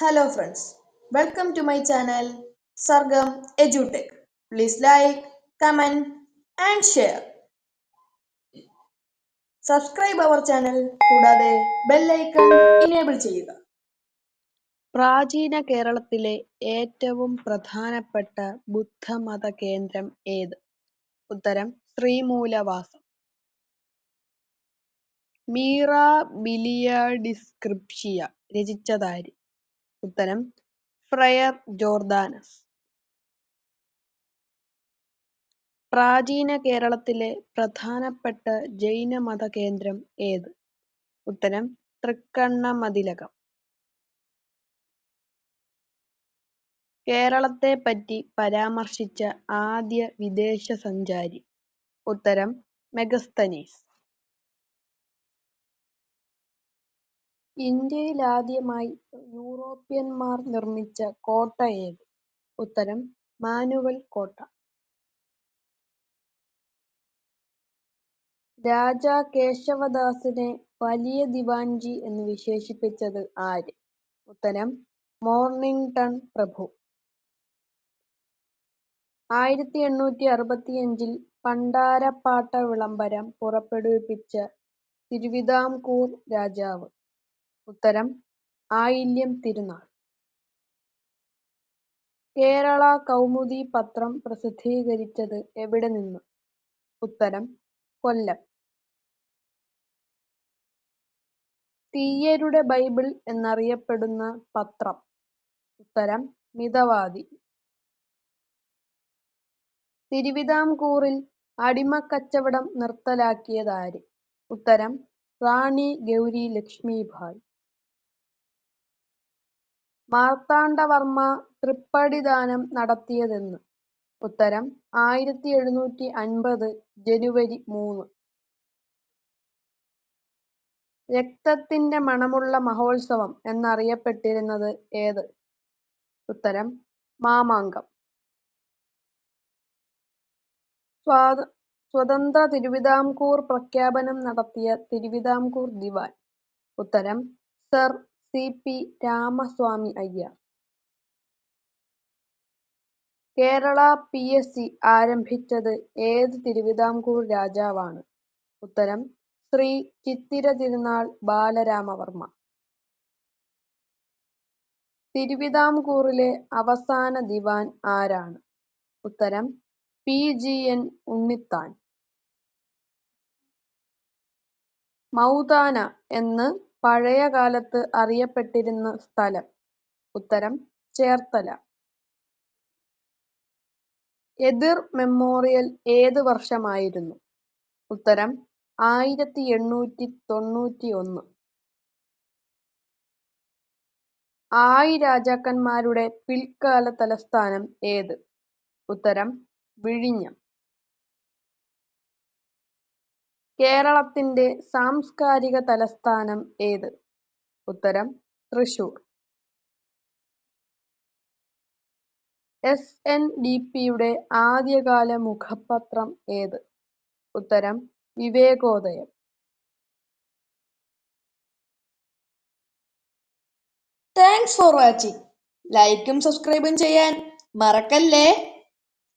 Hello friends welcome to my channel Sargam എജുടെക് please like comment and share subscribe our channel കൂടാതെ bell icon enable ചെയ്യുക പ്രാചീന കേരളത്തിലെ ഏറ്റവും പ്രധാനപ്പെട്ട ബുദ്ധമത കേന്ദ്രം ഏത്? ഉത്തരം ശ്രീമൂലവാസം. മീറ ബിലിയ ഡിസ്ക്രിപ്ഷിയ രചിച്ചതാര്? ഉത്തരം ഫ്രയർ ജോർദാനസ്. പ്രാചീന കേരളത്തിലെ പ്രധാനപ്പെട്ട ജൈനമത കേന്ദ്രം ഏത്? ഉത്തരം തൃക്കണ്ണമതിലകം. കേരളത്തെപ്പറ്റി പരാമർശിച്ച ആദ്യ വിദേശ സഞ്ചാരി? ഉത്തരം മെഗസ്തനീസ്. ഇന്ത്യയിലാദ്യമായി യൂറോപ്യന്മാർ നിർമ്മിച്ച കോട്ട ഏത്? ഉത്തരം മാനുവൽ കോട്ട. രാജാ കേശവദാസനെ വലിയ ദിവാൻജി എന്ന് വിശേഷിപ്പിച്ചത് ആര്? ഉത്തരം മോർണിംഗ്ടൺ പ്രഭു. ആയിരത്തി എണ്ണൂറ്റി അറുപത്തിയഞ്ചിൽ പണ്ടാരപ്പാട്ട വിളംബരം പുറപ്പെടുവിപ്പിച്ച തിരുവിതാംകൂർ രാജാവ്? ഉത്തരം ആയില്യം തിരുനാൾ. കേരള കൗമുദി പത്രം പ്രസിദ്ധീകരിച്ചത് എവിടെ നിന്ന്? ഉത്തരം കൊല്ലം. തീയ്യരുടെ ബൈബിൾ എന്നറിയപ്പെടുന്ന പത്രം? ഉത്തരം മിതവാദി. തിരുവിതാംകൂറിൽ അടിമക്കച്ചവടം നിർത്തലാക്കിയതാര്? ഉത്തരം റാണി ഗൗരി ലക്ഷ്മീബായ്. മാർത്താണ്ഡവർമ്മ തൃപ്പടിദാനം നടത്തിയതെന്ന്? ഉത്തരം ആയിരത്തി എഴുന്നൂറ്റി അൻപത് ജനുവരി മൂന്ന്. രക്തത്തിന്റെ മണമുള്ള മഹോത്സവം എന്നറിയപ്പെട്ടിരുന്നത് ഏത്? ഉത്തരം മാമാങ്കം. സ്വാത സ്വതന്ത്ര തിരുവിതാംകൂർ പ്രഖ്യാപനം നടത്തിയ തിരുവിതാംകൂർ ദിവാൻ? ഉത്തരം sir C. P. Ramaswamy Iyer. Kerala P. S. C. ആരംഭിച്ചത് ഏത് തിരുവിതാംകൂർ രാജാവാണ്? ഉത്തരം ശ്രീ ചിത്തിര തിരുനാൾ ബാലരാമവർമ്മ. തിരുവിതാംകൂറിലെ അവസാന ദിവാൻ ആരാണ്? ഉത്തരം പി. ജി. എൻ. ഉണ്ണിത്താൻ. മൗതാന എന്ന് പഴയകാലത്ത് അറിയപ്പെട്ടിരുന്ന സ്ഥലം? ഉത്തരം ചേർത്തല. എതിർ മെമ്മോറിയൽ ഏത് വർഷമായിരുന്നു? ഉത്തരം ആയിരത്തി എണ്ണൂറ്റി തൊണ്ണൂറ്റിയൊന്ന്. ആയി രാജാക്കന്മാരുടെ പിൽക്കാല തലസ്ഥാനം ഏത്? ഉത്തരം വിഴിഞ്ഞം. കേരളത്തിന്റെ സാംസ്കാരിക തലസ്ഥാനം ഏത്? ഉത്തരം തൃശൂർ. എസ്. എൻ. ഡി. പിയുടെ ആദ്യകാല മുഖപത്രം ഏത്? ഉത്തരം വിവേകോദയം. Thanks for watching. ലൈക്കും സബ്സ്ക്രൈബും ചെയ്യാൻ മറക്കല്ലേ